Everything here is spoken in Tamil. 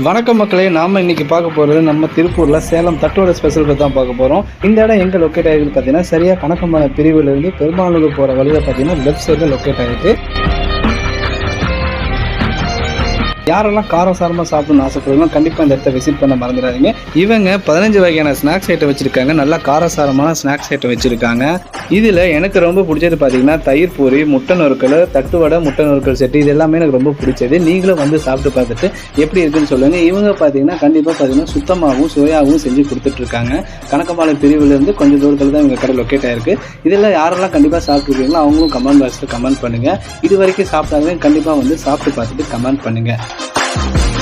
வணக்கம் மக்களே நாம இன்னைக்கு பார்க்க போகிறது நம்ம திருப்பூரில் சேலம் தட்டோட ஸ்பெஷல் தான் பார்க்க போகிறோம் இந்த இடம் எங்கே லொக்கேட் ஆகிருக்கு பார்த்தீங்கன்னா சரியாக கணக்கமான பிரிவிலிருந்து பெருமாளூர் வழியில் பார்த்தீங்கன்னா லெஃப்ட் சைடில் லொக்கேட் ஆகிருக்கு யாரெல்லாம் காரம் சாரமாக சாப்பிடணும்னு ஆசைப்படுறீங்களோ கண்டிப்பாக இந்த இடத்த விசிட் பண்ண மறந்துடாதீங்க. இவங்க பதினஞ்சு வகையான ஸ்நாக்ஸ் ஐட்டம் வச்சுருக்காங்க. நல்லா காரசாரமான ஸ்நாக்ஸ் ஐட்டம் வச்சுருக்காங்க. இதில் எனக்கு ரொம்ப பிடிச்சது பார்த்தீங்கன்னா தயிர் பூரி முட்டை நொறுக்கல் தட்டுவடை முட்டை நொறுக்கல் செட்டு. இது எல்லாமே எனக்கு ரொம்ப பிடிச்சது. நீங்களும் வந்து சாப்பிட்டு பார்த்துட்டு எப்படி இருக்குன்னு சொல்லுங்கள் இவங்க பார்த்தீங்கன்னா கண்டிப்பாக பார்த்தீங்கன்னா சுத்தமாகவும் சுவையாகவும் செஞ்சு கொடுத்துட்ருக்காங்க கணக்கம்பாளையம் பிரிவுலேருந்து கொஞ்சம் தூரத்தில் தான் இவங்க கடை லொக்கேட் ஆயிருக்கு. இதெல்லாம் யாரெல்லாம் கண்டிப்பாக சாப்பிட்ருக்கீங்களோ அவங்களும் கமெண்ட் பாக்ஸில் கமெண்ட் பண்ணுங்கள் இது வரைக்கும் சாப்பிட்டாங்க கண்டிப்பாக வந்து சாப்பிட்டு பார்த்துட்டு கமெண்ட் பண்ணுங்கள்